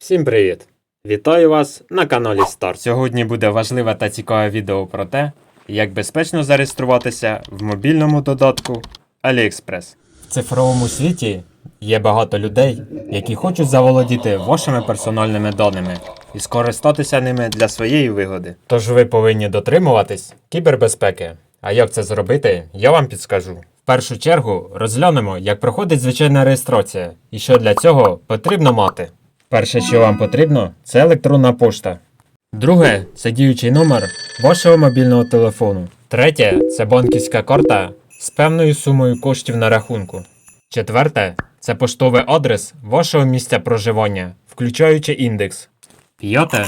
Всім привіт! Вітаю вас на каналі Старт. Сьогодні буде важливе та цікаве відео про те, як безпечно зареєструватися в мобільному додатку AliExpress. В цифровому світі є багато людей, які хочуть заволодіти вашими персональними даними і скористатися ними для своєї вигоди. Тож ви повинні дотримуватись кібербезпеки. А як це зробити, я вам підскажу. В першу чергу розглянемо, як проходить звичайна реєстрація і що для цього потрібно мати. Перше, що вам потрібно, це електронна пошта. Друге це діючий номер вашого мобільного телефону. Третє це банківська карта з певною сумою коштів на рахунку. Четверте це поштовий адрес вашого місця проживання, включаючи індекс. П'яте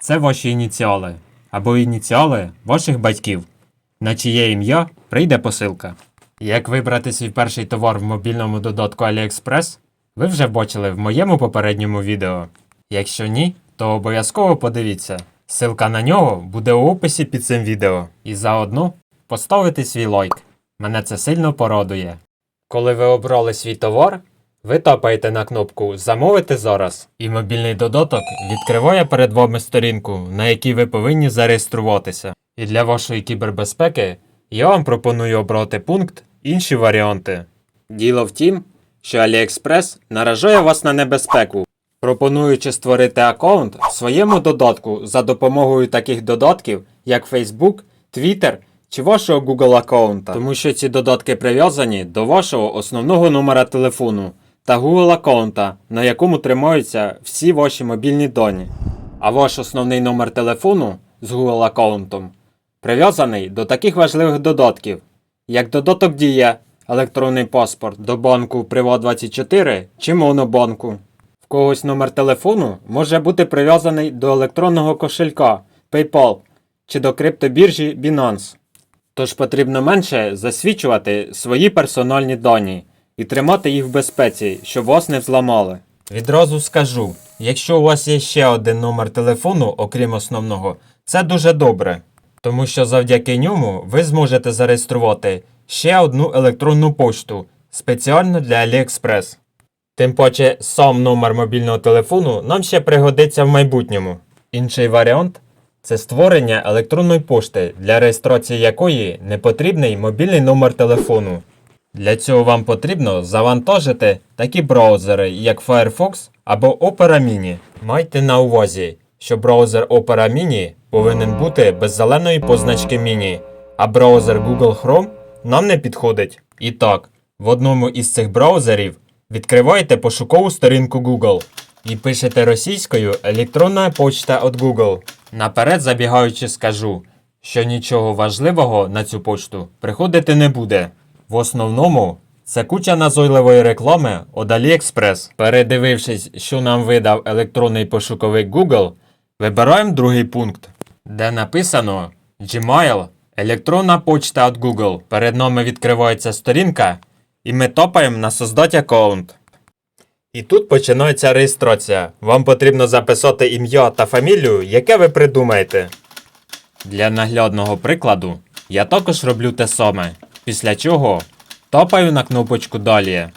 це ваші ініціали або ініціали ваших батьків, на чиє ім'я прийде посилка. Як вибрати свій перший товар в мобільному додатку AliExpress, ви вже бачили в моєму попередньому відео. Якщо ні, то обов'язково подивіться. Ссылка на нього буде у описі під цим відео. І заодно поставити свій лайк. Мене це сильно порадує. Коли ви обрали свій товар, ви тапаєте на кнопку Замовити зараз, і мобільний додаток відкриває перед вами сторінку, на якій ви повинні зареєструватися. І для вашої кібербезпеки я вам пропоную обрати пункт інші варіанти. Діло в тім, що AliExpress наражає вас на небезпеку, пропонуючи створити аккаунт в своєму додатку за допомогою таких додатків, як Facebook, Twitter чи вашого Google аккаунта. Тому що ці додатки прив'язані до вашого основного номера телефону та Google аккаунта, на якому тримаються всі ваші мобільні дані. А ваш основний номер телефону з Google аккаунтом прив'язаний до таких важливих додатків, як додаток Дія, електронний паспорт до банку Приват24 чи Монобанку. В когось номер телефону може бути прив'язаний до електронного кошелька PayPal чи до криптобіржі Binance. Тож потрібно менше засвідчувати свої персональні дані і тримати їх в безпеці, щоб вас не взламали. Відразу скажу: якщо у вас є ще один номер телефону, окрім основного, це дуже добре, тому що завдяки ньому ви зможете зареєструвати ще одну електронну пошту спеціально для AliExpress. Тим паче, сам номер мобільного телефону нам ще пригодиться в майбутньому. Інший варіант це створення електронної пошти, для реєстрації якої не потрібний мобільний номер телефону. Для цього вам потрібно завантажити такі браузери, як Firefox або Opera Mini. Майте на увазі, що браузер Opera Mini повинен бути без зеленої позначки Mini, а браузер Google Chrome нам не підходить. І так, в одному із цих браузерів відкриваєте пошукову сторінку Google і пишете російською електронна почта від Google. Наперед забігаючи скажу, що нічого важливого на цю почту приходити не буде. В основному це куча назойливої реклами від AliExpress. Передивившись, що нам видав електронний пошуковик Google, вибираємо другий пункт, де написано Gmail, електронна почта від Google. Перед нами відкривається сторінка, і ми топаємо на создать аккаунт. І тут починається реєстрація. Вам потрібно записати ім'я та фамілію, яке ви придумаєте. Для наглядного прикладу я також роблю те саме, після чого топаю на кнопочку Далі.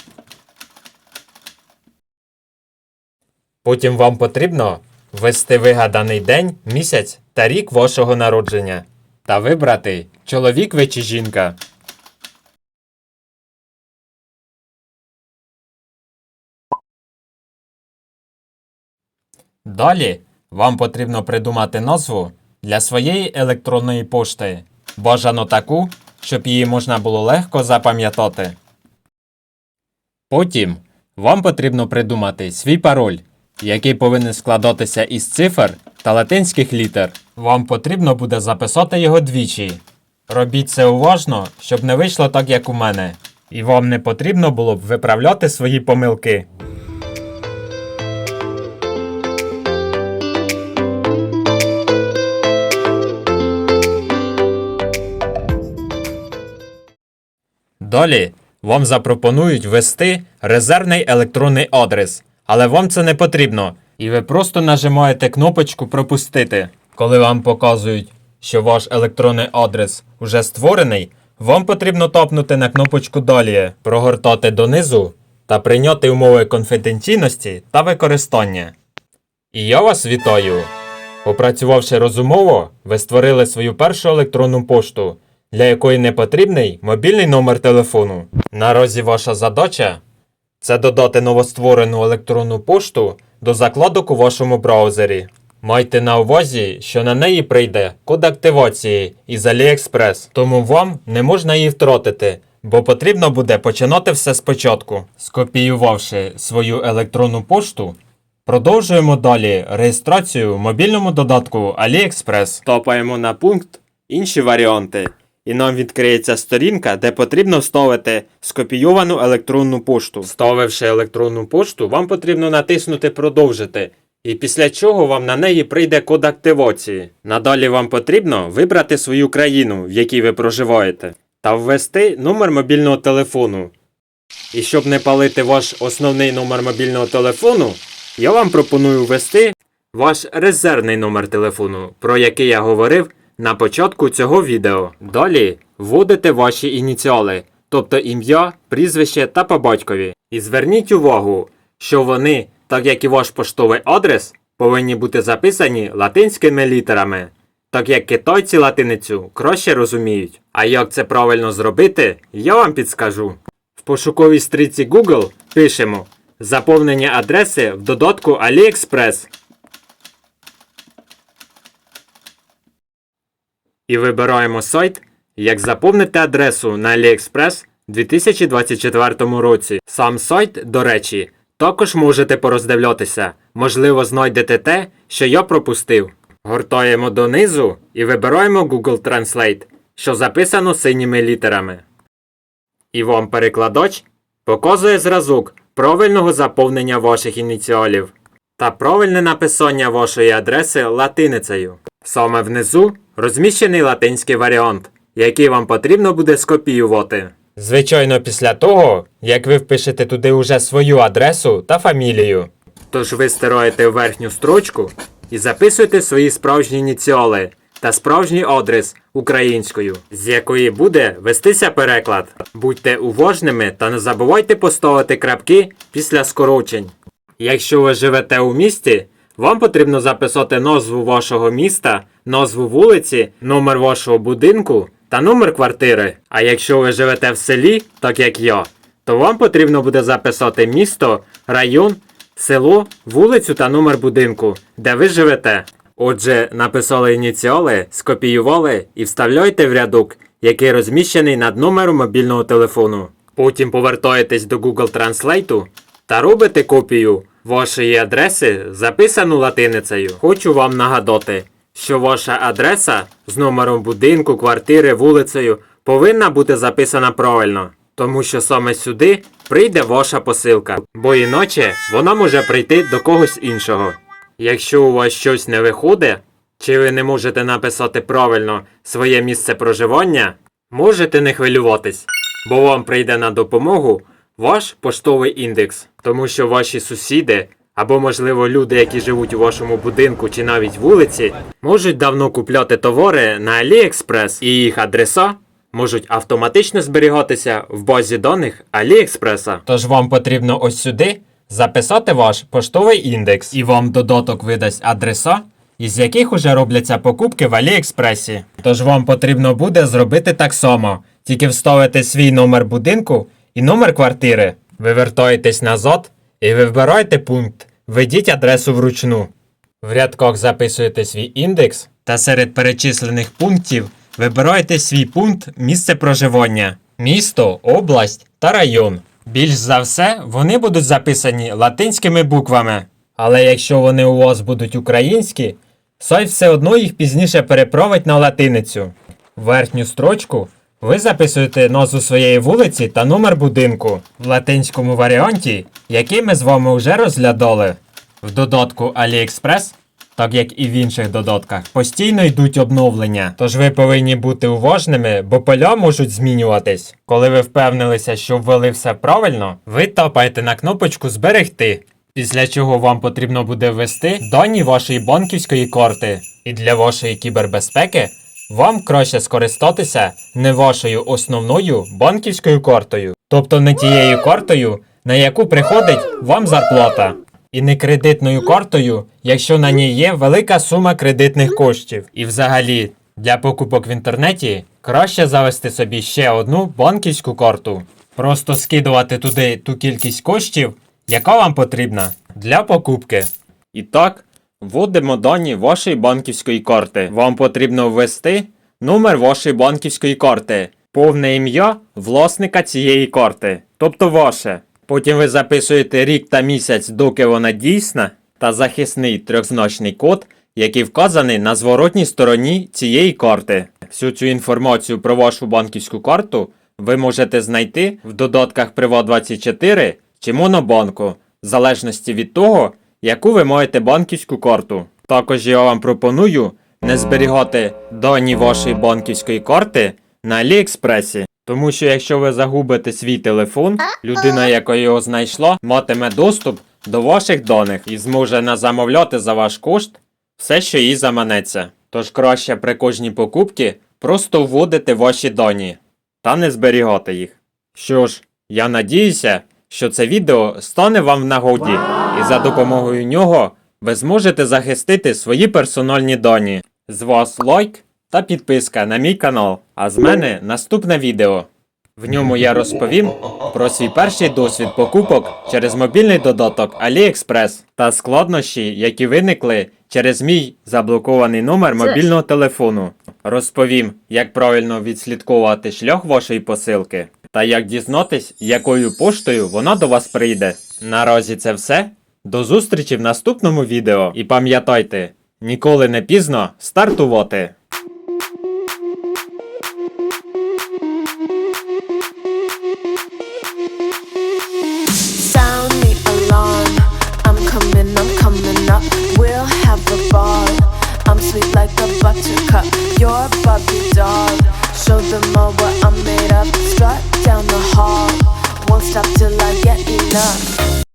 Потім вам потрібно ввести вигаданий день, місяць та рік вашого народження та вибрати чоловік ви чи жінка. Далі вам потрібно придумати назву для своєї електронної пошти. Бажано таку, щоб її можна було легко запам'ятати. Потім вам потрібно придумати свій пароль, який повинен складатися із цифр та латинських літер. Вам потрібно буде записати його двічі. Робіть це уважно, щоб не вийшло так, як у мене. І вам не потрібно було б виправляти свої помилки. Далі вам запропонують ввести резервний електронний адрес, але вам це не потрібно, і ви просто нажимаєте кнопочку Пропустити. Коли вам показують, що ваш електронний адрес вже створений, вам потрібно тапнути на кнопочку Далі, прогортати донизу та прийняти умови конфіденційності та використання. І я вас вітаю. Попрацювавши розумово, ви створили свою першу електронну пошту, для якої не потрібний мобільний номер телефону. Наразі ваша задача це додати новостворену електронну пошту до закладок у вашому браузері. Майте на увазі, що на неї прийде код активації із AliExpress, тому вам не можна її втратити, бо потрібно буде починати все спочатку. Скопіювавши свою електронну пошту, продовжуємо далі реєстрацію в мобільному додатку AliExpress. Топаємо на пункт Інші варіанти. І нам відкриється сторінка, де потрібно вставити скопійовану електронну пошту. Вставивши електронну пошту, вам потрібно натиснути Продовжити. І після чого вам на неї прийде код активації. Надалі вам потрібно вибрати свою країну, в якій ви проживаєте, та ввести номер мобільного телефону. І щоб не палити ваш основний номер мобільного телефону, я вам пропоную ввести ваш резервний номер телефону, про який я говорив на початку цього відео. Далі вводите ваші ініціали, тобто ім'я, прізвище та по батькові. І зверніть увагу, що вони, так як і ваш поштовий адрес, повинні бути записані латинськими літерами, так як китайці латиницю краще розуміють. А як це правильно зробити, я вам підскажу. В пошуковій стрічці Google пишемо заповнення адреси в додатку AliExpress. І вибираємо сайт, як заповнити адресу на AliExpress у 2024 році. Сам сайт, до речі, також можете пороздивлятися. Можливо, знайдете те, що я пропустив. Гортаємо донизу і вибираємо Google Translate, що записано синіми літерами. І вам перекладач показує зразок правильного заповнення ваших ініціалів та правильне написання вашої адреси латиницею. Саме внизу розміщений латинський варіант, який вам потрібно буде скопіювати. Звичайно, після того, як ви впишете туди уже свою адресу та фамілію. Тож ви стираєте верхню строчку і записуєте свої справжні ініціали та справжній адрес українською, з якої буде вестися переклад. Будьте уважними та не забувайте поставити крапки після скорочень. Якщо ви живете у місті, вам потрібно записати назву вашого міста, назву вулиці, номер вашого будинку та номер квартири. А якщо ви живете в селі, так як я, то вам потрібно буде записати місто, район, село, вулицю та номер будинку, де ви живете. Отже, написали ініціали, скопіювали і вставляйте в рядок, який розміщений над номером мобільного телефону. Потім повертаєтесь до Google Translate та робите копію вашої адреси, записану латиницею. Хочу вам нагадати, що ваша адреса з номером будинку, квартири, вулицею повинна бути записана правильно, тому що саме сюди прийде ваша посилка, бо іначе вона може прийти до когось іншого. Якщо у вас щось не виходить, чи ви не можете написати правильно своє місце проживання, можете не хвилюватись, бо вам прийде на допомогу ваш поштовий індекс, тому що ваші сусіди або, можливо, люди, які живуть у вашому будинку чи навіть вулиці, можуть давно купляти товари на AliExpress і їх адреса можуть автоматично зберігатися в базі даних AliExpress. Тож вам потрібно ось сюди записати ваш поштовий індекс, і вам додаток видасть адреса, із яких уже робляться покупки в Аліекспресі. Тож вам потрібно буде зробити так само, тільки вставити свій номер будинку і номер квартири. Ви вертаєтесь назад і вибираєте пункт Введіть адресу вручну. В рядках записуєте свій індекс та серед перечислених пунктів вибираєте свій пункт місце проживання, місто, область та район. Більш за все, вони будуть записані латинськими буквами. Але якщо вони у вас будуть українські, сайт все одно їх пізніше переправить на латиницю. Верхню строчку ви записуєте назву своєї вулиці та номер будинку в латинському варіанті, який ми з вами вже розглядали. В додатку AliExpress, так як і в інших додатках, постійно йдуть обновлення. Тож ви повинні бути уважними, бо поля можуть змінюватись. Коли ви впевнилися, що ввели все правильно, ви тапаєте на кнопочку Зберегти. Після чого вам потрібно буде ввести дані вашої банківської карти. І для вашої кібербезпеки вам краще скористатися не вашою основною банківською картою, тобто не тією картою, на яку приходить вам зарплата. і не кредитною картою, якщо на ній є велика сума кредитних коштів. І взагалі, для покупок в інтернеті краще завести собі ще одну банківську карту. Просто скидувати туди ту кількість коштів, яка вам потрібна для покупки. І так, вводимо дані вашої банківської карти. Вам потрібно ввести номер вашої банківської карти, повне ім'я власника цієї карти, тобто ваше. Потім ви записуєте рік та місяць, доки вона дійсна, та захисний трьохзначний код, який вказаний на зворотній стороні цієї карти. Всю цю інформацію про вашу банківську карту ви можете знайти в додатках Privat24 чи Монобанку, в залежності від того, яку ви маєте банківську карту. Також я вам пропоную не зберігати дані вашої банківської карти на Аліекспресі. Тому що якщо ви загубите свій телефон, людина, яка його знайшла, матиме доступ до ваших даних і зможе назамовляти за ваш кошт все, що їй заманеться. Тож краще при кожній покупці просто вводити ваші дані та не зберігати їх. Що ж, я надіюся, що це відео стане вам в нагоді, і за допомогою нього ви зможете захистити свої персональні дані. З вас лайк та підписка на мій канал, а з мене наступне відео. В ньому я розповім про свій перший досвід покупок через мобільний додаток AliExpress та складнощі, які виникли через мій заблокований номер мобільного телефону. Розповім, як правильно відслідковувати шлях вашої посилки та як дізнатись, якою поштою вона до вас прийде. Наразі це все. До зустрічі в наступному відео. І пам'ятайте, ніколи не пізно стартувати.